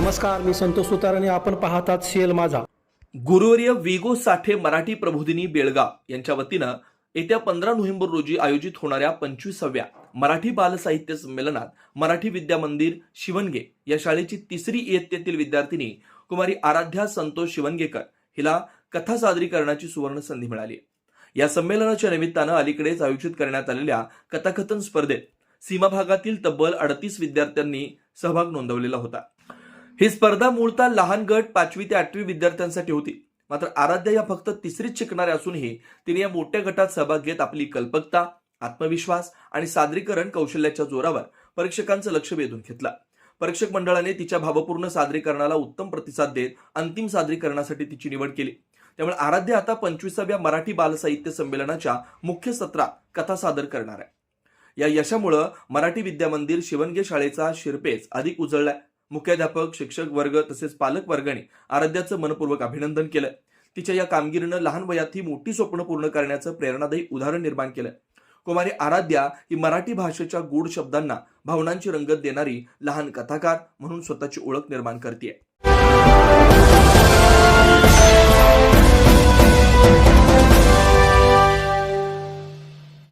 नमस्कार मी संतोष सुतार आणि आपण पाहतात शेल माझा. गुरुवर्य विगो साठे मराठी प्रबोधिनी बेळगाव यांच्या वतीनं येत्या पंधरा नोव्हेंबर रोजी आयोजित होणाऱ्या पंचवीसाव्या मराठी बालसाहित्य संमेलनात मराठी विद्या मंदिर शिवणगे या शाळेची तिसरी इयत्तेतील विद्यार्थिनी कुमारी आराध्या संतोष शिवणगेकर हिला कथा सादरीकरणाची सुवर्ण संधी मिळाली. या संमेलनाच्या निमित्तानं अलीकडेच आयोजित करण्यात आलेल्या कथाकथन स्पर्धेत सीमा भागातील तब्बल अडतीस विद्यार्थ्यांनी सहभाग नोंदवलेला होता. ही स्पर्धा मूळतः लहान गट पाचवी ते आठवी विद्यार्थ्यांसाठी होती. मात्र आराध्या या फक्त तिसरीच शिकणाऱ्या असूनही तिने या मोठ्या गटात सहभाग घेत आपली कल्पकता आत्मविश्वास आणि सादरीकरण कौशल्याच्या जोरावर परीक्षकांचं लक्ष वेधून घेतलं. परीक्षक मंडळाने तिच्या भावपूर्ण सादरीकरणाला उत्तम प्रतिसाद देत अंतिम सादरीकरणासाठी तिची निवड केली. त्यामुळे आराध्य आता पंचवीसाव्या मराठी बालसाहित्य संमेलनाच्या मुख्य सत्रात कथा सादर करणार आहे. या यशामुळं मराठी विद्या मंदिर शिवणगे शाळेचा शिरपेच अधिक उजळलाय. मुख्याध्यापक शिक्षक वर्ग तसेच पालक वर्गाने आराध्याचं मनपूर्वक अभिनंदन केलं. तिच्या या कामगिरीनं लहान वयात ही मोठी स्वप्न पूर्ण करण्याचं प्रेरणादायी उदाहरण निर्माण केलं. कुमारी आराध्या ही मराठी भाषेच्या गूढ शब्दांना भावनांची रंगत देणारी लहान कथाकार म्हणून स्वतःची ओळख निर्माण करते